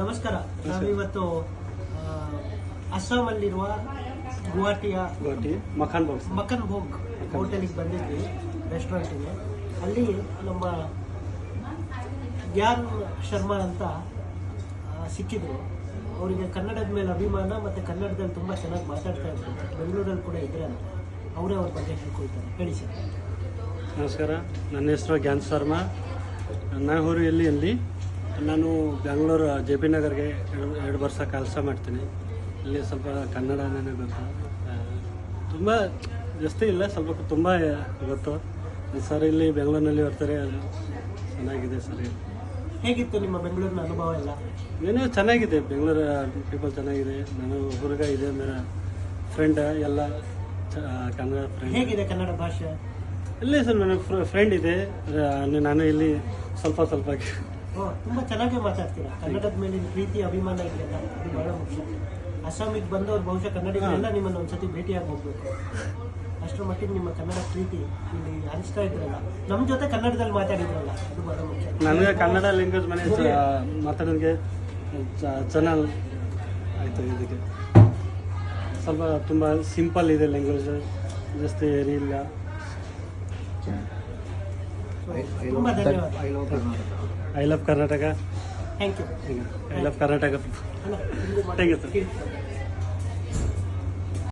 ನಮಸ್ಕಾರ ನಾವಿವತ್ತು ಅಸ್ಸಾಮಲ್ಲಿರುವ ಗುವಾಹಟಿಯ ಮಖನ್ ಭೋಗ್ ಮಖನ್ ಭೋಗ್ ಹೋಟೆಲಿಗೆ ಬಂದಿದ್ವಿ ರೆಸ್ಟೋರೆಂಟಿಗೆ ಅಲ್ಲಿ ನಮ್ಮ ಗ್ಯಾನ್ ಶರ್ಮಾ ಅಂತ ಸಿಕ್ಕಿದ್ರು ಅವರಿಗೆ ಕನ್ನಡದ ಮೇಲೆ ಅಭಿಮಾನ ಮತ್ತು ಕನ್ನಡದಲ್ಲಿ ತುಂಬ ಚೆನ್ನಾಗಿ ಮಾತಾಡ್ತಾ ಇದ್ರು ಬೆಂಗಳೂರಲ್ಲಿ ಕೂಡ ಇದ್ರೆ ಅಂತ ಅವರೇ ಅವ್ರ ಬಗ್ಗೆ ಹೇಳ್ಕೊಳ್ತಾರೆ ಹೇಳಿ ಸರ್ ನಮಸ್ಕಾರ ನನ್ನ ಹೆಸರು ಗ್ಯಾನ್ ಶರ್ಮಾ ನನ್ನ ಎಲ್ಲಿ ಅಲ್ಲಿ ನಾನು ಬೆಂಗಳೂರು ಜೆ ಪಿ ನಗರ್ಗೆ ಎರಡು ಎರಡು ವರ್ಷ ಕೆಲಸ ಮಾಡ್ತೀನಿ ಇಲ್ಲಿ ಸ್ವಲ್ಪ ನನಗೆ ಗೊತ್ತು ತುಂಬ ಜಾಸ್ತಿ ಇಲ್ಲ ಸ್ವಲ್ಪ ತುಂಬ ಗೊತ್ತು ಸರ್ ಇಲ್ಲಿ ಬೆಂಗಳೂರಿನಲ್ಲಿ ಬರ್ತಾರೆ ಚೆನ್ನಾಗಿದೆ ಸರ್ ಹೇಗಿತ್ತು ನಿಮ್ಮ ಬೆಂಗಳೂರಿನ ಅನುಭವ ಎಲ್ಲ ಏನೋ ಚೆನ್ನಾಗಿದೆ ಬೆಂಗಳೂರು ಪೀಪಲ್ ಚೆನ್ನಾಗಿದೆ ನಾನು ಹುಡುಗ ಇದೆ ಮೇರ ಫ್ರೆಂಡ್ ಎಲ್ಲ ಕನ್ನಡ ಫ್ರೆಂಡ್ ಹೇಗಿದೆ ಕನ್ನಡ ಭಾಷೆ ಇಲ್ಲೇ ಸರ್ ನನಗೆ ಫ್ರೆಂಡ್ ಇದೆ ನಾನು ಇಲ್ಲಿ ಸ್ವಲ್ಪ ಸ್ವಲ್ಪ ತುಂಬ ಚೆನ್ನಾಗಿ ಮಾತಾಡ್ತೀರಾ ಕನ್ನಡದ ಮೇಲಿನ ಪ್ರೀತಿ ಅಭಿಮಾನ ಇದೆಯಲ್ಲ ಅದು ಬಹಳ ಮುಖ್ಯ ಅಸ್ಸಾಮಿಗೆ ಬಂದವರು ಬಹುಶಃ ಕನ್ನಡಿಗರೆಲ್ಲ ನಿಮ್ಮನ್ನು ಒಂದ್ಸತಿ ಭೇಟಿಯಾಗಿ ಹೋಗ್ಬೇಕು ಅಷ್ಟರ ಮಟ್ಟಿಗೆ ನಿಮ್ಮ ಕನ್ನಡ ಪ್ರೀತಿ ಇಲ್ಲಿ ಅನಿಸ್ತಾ ಇದ್ರಲ್ಲ ನಮ್ಮ ಜೊತೆ ಕನ್ನಡದಲ್ಲಿ ಮಾತಾಡಿದ್ರಲ್ಲ ಅದು ಬಹಳ ಮುಖ್ಯ ನನಗೆ ಕನ್ನಡ ಲ್ಯಾಂಗ್ವೇಜ್ ಮನೆ ಮಾತಾಡೋದಕ್ಕೆ ಚಾನಲ್ ಆಯಿತು ಇದಕ್ಕೆ ಸ್ವಲ್ಪ ತುಂಬ ಸಿಂಪಲ್ ಇದೆ ಲ್ಯಾಂಗ್ವೇಜ್ ಜಾಸ್ತಿ ಏರಿಲ್ಲ ತುಂಬ ಧನ್ಯವಾದ I love Karnataka thank you I love Karnataka ಅಲ್ಲ Thank you, sir. ಇಲ್ಲಿ